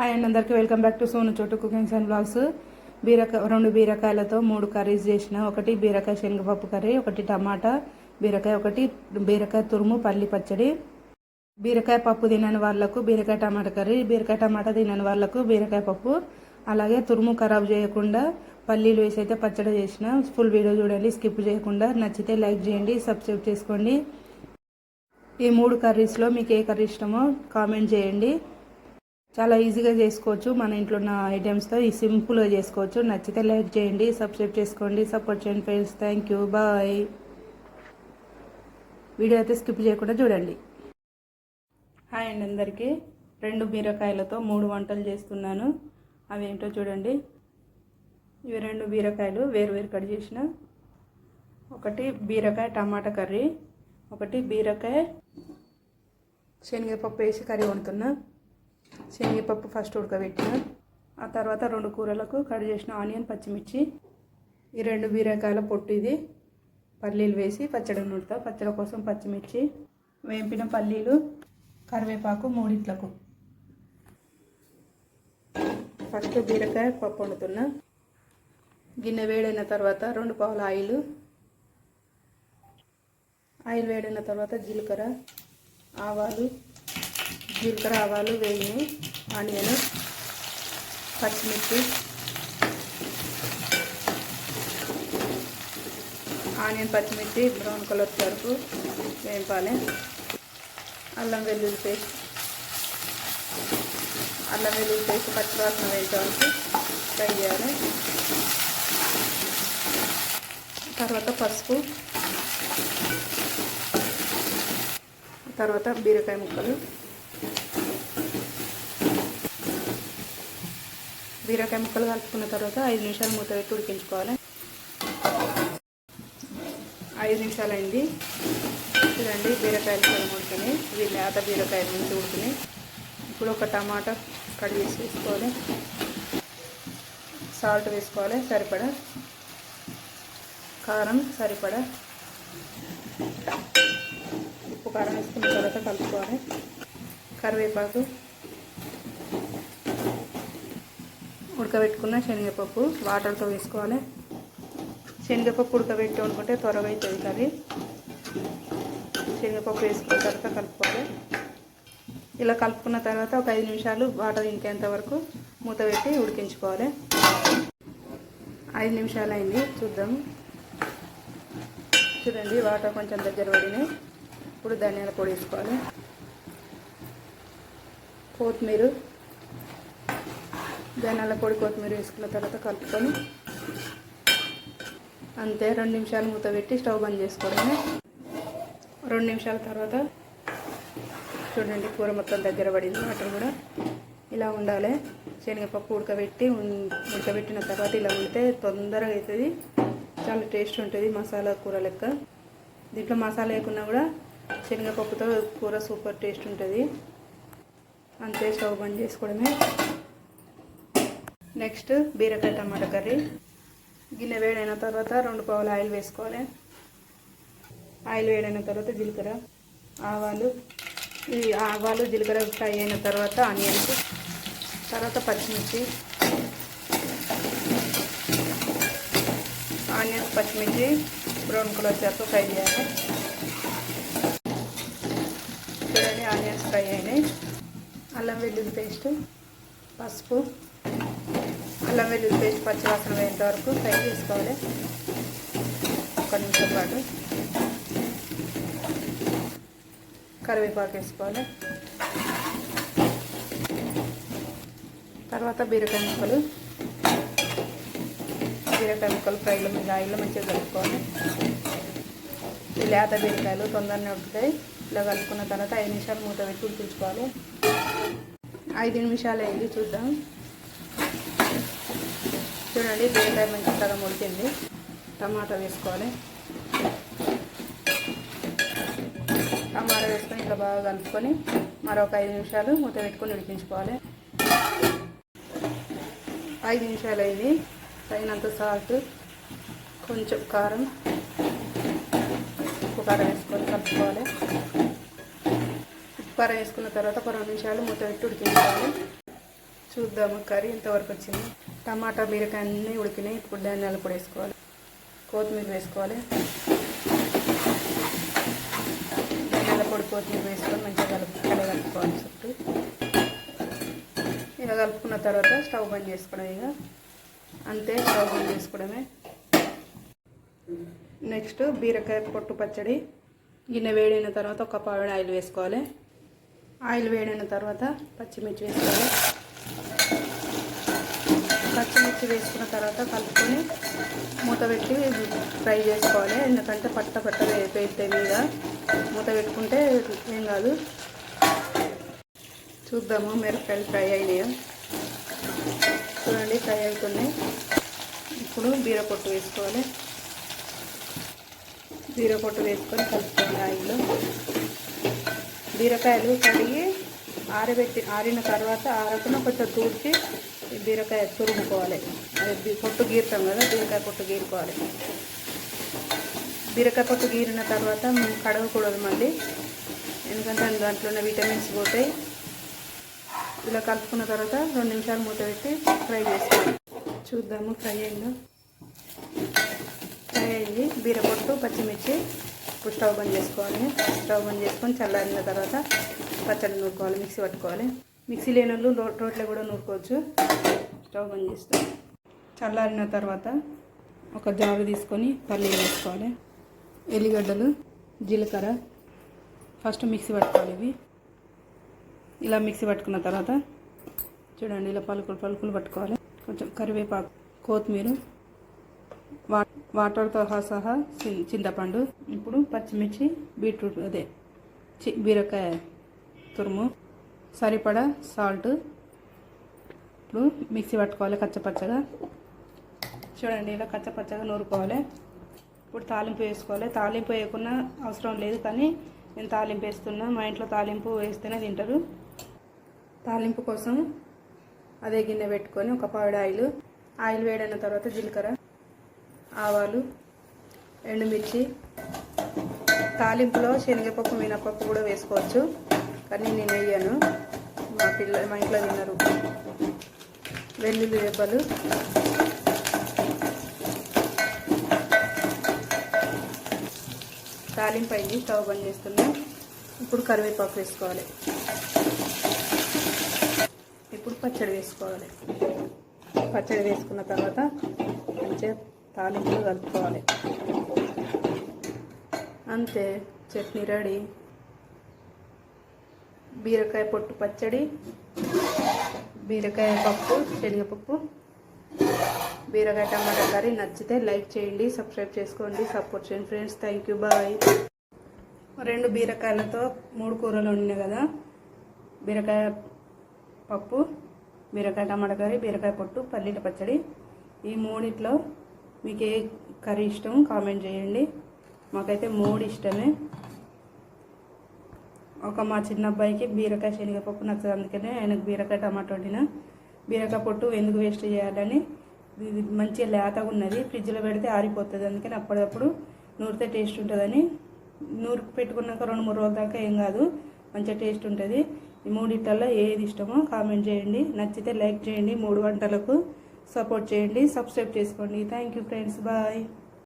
Hi and అందరికీ welcome back to Sonu Chotu cookings and blogs బీరకాయ రెండు బీరకాయలతో మూడు కర్రీస్ చేసిన. ఒకటి బీరకాయ శనగపప్పు కర్రీ ఒకటి టమాటా బీరకాయ ఒకటి బీరకాయ తురుము పల్లి పచ్చడి. బీరకాయ పప్పు తినని వాళ్ళకు బీరకాయ టమాటా కర్రీ బీరకాయ టమాటా తినని వాళ్ళకు బీరకాయ పప్పు. అలాగే తురుము ఖరాబ్ చేయకుండా పల్లీలు వేసి అయితే పచ్చడి చేసిన. ఫుల్ వీడియో చూడండి స్కిప్ చేయకుండా. నచ్చితే లైక్ చేయండి సబ్స్క్రైబ్ చేసుకోండి. ఈ మూడు కర్రీస్లో మీకు ఏ కర్రీ ఇష్టమో కామెంట్ చేయండి. చాలా ఈజీగా చేసుకోవచ్చు. మన ఇంట్లో ఉన్న ఐటమ్స్తో ఈ సింపుల్గా చేసుకోవచ్చు. నచ్చితే లైక్ చేయండి సబ్స్క్రైబ్ చేసుకోండి సపోర్ట్ చేయండి friends. Thank you. Bye. Video అయితే స్కిప్ చేయకుండా చూడండి. హాయ్ అండి అందరికీ. రెండు బీరకాయలతో మూడు వంటలు చేస్తున్నాను. అవి ఏంటో చూడండి. ఇవి రెండు బీరకాయలు వేరు వేరు కట్ చేసిన. ఒకటి బీరకాయ టమాటా కర్రీ ఒకటి బీరకాయ శనగపప్పు వేసి కర్రీ వండుతున్నా. శనగపప్పు ఫస్ట్ ఉడకబెట్టిన. ఆ తర్వాత రెండు కూరలకు కట్ చేసిన ఆనియన్ పచ్చిమిర్చి. ఈ రెండు బీరకాయల పొట్టు ఇది. పల్లీలు వేసి పచ్చడి నూరుతా. పచ్చడి కోసం పచ్చిమిర్చి వేంపిన పల్లీలు కరివేపాకు మూడిట్లకు. ఫస్ట్ బీరకాయ పప్పు వండుతున్నా. గిన్నె వేడైన తర్వాత రెండు పావుల ఆయిల్. ఆయిల్ వేడైన తర్వాత జీలకర్ర ఆవాలు జీలకర్ర ఆవాలు వేయి ఆనియన్ పచ్చిమిర్చి ఆనియన్ పచ్చిమిర్చి బ్రౌన్ కలర్ వరకు వేపాలి అల్లం వెల్లుల్లి పేస్ట్ అల్లం వెల్లుల్లి పేస్ట్ పచ్చివాసన వేయడానికి ఫ్రై చేయాలి. తర్వాత పసుపు తర్వాత బీరకాయ ముక్కలు బీరకాయ ముక్కలు కలుపుకున్న తర్వాత ఐదు నిమిషాలు మూత పెట్టి ఉడికించుకోవాలి. ఐదు నిమిషాలు అయింది చూడండి బీరకాయలు కూడా ఉడికినాయి ఇవి లేత బీరకాయలు నుంచి ఉడికినాయి ఇప్పుడు ఒక టమాటా కట్ చేసి వేసుకోవాలి. సాల్ట్ వేసుకోవాలి సరిపడా. కారం సరిపడా. ఉప్పు కారం వేసుకున్న తర్వాత కలుపుకోవాలి. కరివేపాకు ఉడకబెట్టుకున్న శనగపప్పు వాటర్తో వేసుకోవాలి. శనగపప్పు ఉడకబెట్టి అనుకుంటే త్వరగా అవుతుంది కర్రీ. శనగపప్పు వేసుకున్న తర్వాత కలుపుకోవాలి. ఇలా కలుపుకున్న తర్వాత ఒక ఐదు నిమిషాలు వాటర్ ఇంకేంత వరకు మూత పెట్టి ఉడికించుకోవాలి. ఐదు నిమిషాలు అయింది చూద్దాం. చూడండి వాటర్ కొంచెం దగ్గర పడినాయి. ఇప్పుడు ధనియాల పొడి వేసుకోవాలి. కొత్తిమీర ధనియాల పొడి కొత్తిమీర వేసుకున్న తర్వాత కలుపుకొని అంతే రెండు నిమిషాలు మూత పెట్టి స్టవ్ బంద్ చేసుకోవడమే. రెండు నిమిషాల తర్వాత చూడండి కూర మొత్తం దగ్గర పడింది వాటర్ కూడా ఇలా ఉండాలి. శనగపప్పు ఉడకబెట్టి ఉడకబెట్టిన తర్వాత ఇలా ఉంటే తొందరగా అవుతుంది. చాలా టేస్ట్ ఉంటుంది మసాలా కూర లెక్క. దీంట్లో మసాలా లేకున్నా కూడా శనగపప్పుతో కూర సూపర్ టేస్ట్ ఉంటుంది. అంతే స్టవ్ బంద్ చేసుకోవడమే. నెక్స్ట్ బీరకాయ టమాటా కర్రీ. గిన్నె వేడైన తర్వాత రెండు పావులు ఆయిల్ వేసుకోవాలి. ఆయిల్ వేడైన తర్వాత జీలకర్ర ఆవాలు. ఈ ఆవాలు జీలకర్ర ఫ్రై అయిన తర్వాత ఆనియన్స్ తర్వాత పచ్చిమిర్చి. ఆనియన్స్ పచ్చిమిర్చి బ్రౌన్ కలర్ చేస్తూ ఫ్రై చేయాలి. చూడండి ఆనియన్స్ ఫ్రై అయినాయి. అల్లం వెల్లుల్లి పేస్ట్ పసుపు. అల్లం వెల్లుల్లి పేస్ట్ పచ్చివాసన వేయంత వరకు ఫ్రై చేసుకోవాలి. ఒక నిమిషం పాటు. కరివేపాకు వేసుకోవాలి. తర్వాత బీరకాయ ముక్కలు. బీరకాయ ముక్కలు ఫ్రైలో మీద ఆయిల్లో మంచిగా కలుపుకోవాలి. లేత బీరకాయలు తొందరనే ఉడుకుతాయి. ఇలా కలుపుకున్న తర్వాత ఐదు నిమిషాలు మూత పెట్టి ఉడికించుకోవాలి. ఐదు నిమిషాలు అయింది చూద్దాం. చూడండి బీరకాయ మంచి సగం ఉడికింది. టమాటా వేసుకోవాలి. టమాటా వేసుకొని ఇట్లా బాగా కలుపుకొని మరొక ఐదు నిమిషాలు మూత పెట్టుకొని ఉడికించుకోవాలి. ఐదు నిమిషాలు అయింది. తగినంత సాల్ట్ కొంచెం కారం ఉప్పు కారం వేసుకొని కలుపుకోవాలి. ఉప్పు కారం వేసుకున్న తర్వాత ఒక రెండు నిమిషాలు మూత పెట్టి ఉడికించుకోవాలి. చూద్దాము కర్రీ ఇంతవరకు వచ్చింది. టమాటా బీరకాయ అన్నీ ఉడికినాయి. ఇప్పుడు ధనియాల పొడి వేసుకోవాలి. కొత్తిమీర వేసుకోవాలి. ధనియాల పొడి కొత్తిమీర వేసుకొని మంచిగా కలుపు కలుపుకోవాలి చుట్టూ. ఇలా కలుపుకున్న తర్వాత స్టవ్ బంద్ చేసుకోవడం ఇక. అంతే స్టవ్ బంద్ చేసుకోవడమే. నెక్స్ట్ బీరకాయ పొట్టు పచ్చడి. గిన్నె వేడైన తర్వాత ఒక పావిడ ఆయిల్ వేసుకోవాలి. ఆయిల్ వేడైన తర్వాత పచ్చిమిర్చి వేసుకోవాలి. పచ్చిమిర్చి వేసుకున్న తర్వాత కలుపుకొని మూత పెట్టి ఫ్రై చేసుకోవాలి. ఎందుకంటే పట్ట పట్ట వేస్తే మీద మూత పెట్టుకుంటే ఏం కాదు. చూద్దాము మిరపకాయలు ఫ్రై అయినాయో? చూడండి ఫ్రై అవుతున్నాయి. ఇప్పుడు బీర పొట్టు వేసుకోవాలి. బీర పొట్టు వేసుకొని కలుపుకోండి ఆయిల్లో. బీరకాయలు కడిగి ఆరబెట్టి ఆరిన తర్వాత ఆరకుండా కొంచెం తూర్చి ఈ బీరకాయ తురుముకోవాలి. అది పొట్టు గీరుతాం కదా బీరకాయ పొట్టు గీరుకోవాలి. బీరకాయ పొట్టు గీరిన తర్వాత మేము కడగకూడదు మళ్ళీ. ఎందుకంటే దాంట్లో ఉన్న విటమిన్స్ పోతాయి. ఇలా కలుపుకున్న తర్వాత రెండు నిమిషాలు మూత పెట్టి ఫ్రై చేసుకోవాలి. చూద్దాము ఫ్రై అయిందో? ఫ్రై అయింది. బీరపొట్టు పచ్చిమిర్చి ఇప్పుడు స్టవ్ బంద్ చేసుకోవాలి. స్టవ్ బంద్ చేసుకొని చల్లారిన తర్వాత పచ్చడి నూరుకోవాలి మిక్సీ పట్టుకోవాలి. మిక్సీ లేని వాళ్ళు రో- రోట్లో కూడా నూరుకోవచ్చు. స్టవ్ బంద్ చేస్తాం చల్లారిన తర్వాత ఒక జారు తీసుకొని పల్లీలు వేసుకోవాలి. ఎల్లిగడ్డలు జీలకర్ర ఫస్ట్ మిక్సీ పట్టుకోవాలి ఇవి. ఇలా మిక్సీ పట్టుకున్న తర్వాత చూడండి ఇలా పలుకులు పలుకులు పట్టుకోవాలి. కొంచెం కరివేపాకు కొత్తిమీర వా వాటర్తో సహా చింతపండు ఇప్పుడు పచ్చిమిర్చి బీట్రూట్ అదే చి బీరకాయ తురుము. సరిపడా సాల్ట్ ఇప్పుడు మిక్సీ పట్టుకోవాలి కచ్చపచ్చగా. చూడండి ఇలా కచ్చపచ్చగా నూరుకోవాలి. ఇప్పుడు తాలింపు వేసుకోవాలి. తాలింపు వేయకుండా అవసరం లేదు కానీ నేను తాలింపు వేస్తున్నా. మా ఇంట్లో తాలింపు వేస్తేనే తింటారు. తాలింపు కోసం అదే గిన్నె పెట్టుకొని ఒక పావిడ ఆయిల్ ఆయిల్ వేడైన తర్వాత జీలకర్ర ఆవాలు ఎండుమిర్చి తాలింపులో శనగపప్పు మినపప్పు కూడా వేసుకోవచ్చు. కానీ నేను వేయను. మా పిల్ల మా ఇంట్లో తిన్నారు వెల్లుల్లి రెబ్బలు. తాలింపు అయింది స్టవ్ బంద్ చేస్తున్నా. ఇప్పుడు కరివేపాకు వేసుకోవాలి. ఇప్పుడు పచ్చడి వేసుకోవాలి. పచ్చడి వేసుకున్న తర్వాత మంచిగా తాలింపులు కలుపుకోవాలి. అంతే చట్నీ రెడీ. బీరకాయ పొట్టు పచ్చడి బీరకాయ పప్పు శనగపప్పు. బీరకాయ టమాటా కర్రీ నచ్చితే లైక్ చేయండి సబ్స్క్రైబ్ చేసుకోండి సపోర్ట్ చేయండి ఫ్రెండ్స్. Thank you bye. రెండు బీరకాయలతో మూడు కూరలు వండినాయి కదా? బీరకాయ పప్పు బీరకాయ టమాటా కర్రీ బీరకాయ పొట్టు పల్లీల పచ్చడి. ఈ మూడిట్లో మీకు ఏ కర్రీ ఇష్టం కామెంట్ చేయండి. మాకైతే మూడు ఇష్టమే. ఒక మా చిన్న అబ్బాయికి బీరకాయ శనగపప్పు నచ్చదు అందుకనే ఆయనకు బీరకాయ టమాటో వండిన. బీరకాయ పొట్టు ఎందుకు వేస్ట్ చేయాలని ఇది మంచిగా లేతగా ఉన్నది ఫ్రిడ్జ్లో పెడితే ఆరిపోతుంది అందుకని అప్పుడప్పుడు నూరితే టేస్ట్ ఉంటుందని. నూరు పెట్టుకున్నాక రెండు మూడు రోజుల దాకా ఏం కాదు మంచిగా టేస్ట్ ఉంటుంది. ఈ మూడిట్లలో ఏది ఇష్టమో కామెంట్ చేయండి. నచ్చితే లైక్ చేయండి. మూడు వంటలకు సపోర్ట్ చేయండి. సబ్స్క్రైబ్ చేసుకోండి. Thank you friends. బాయ్.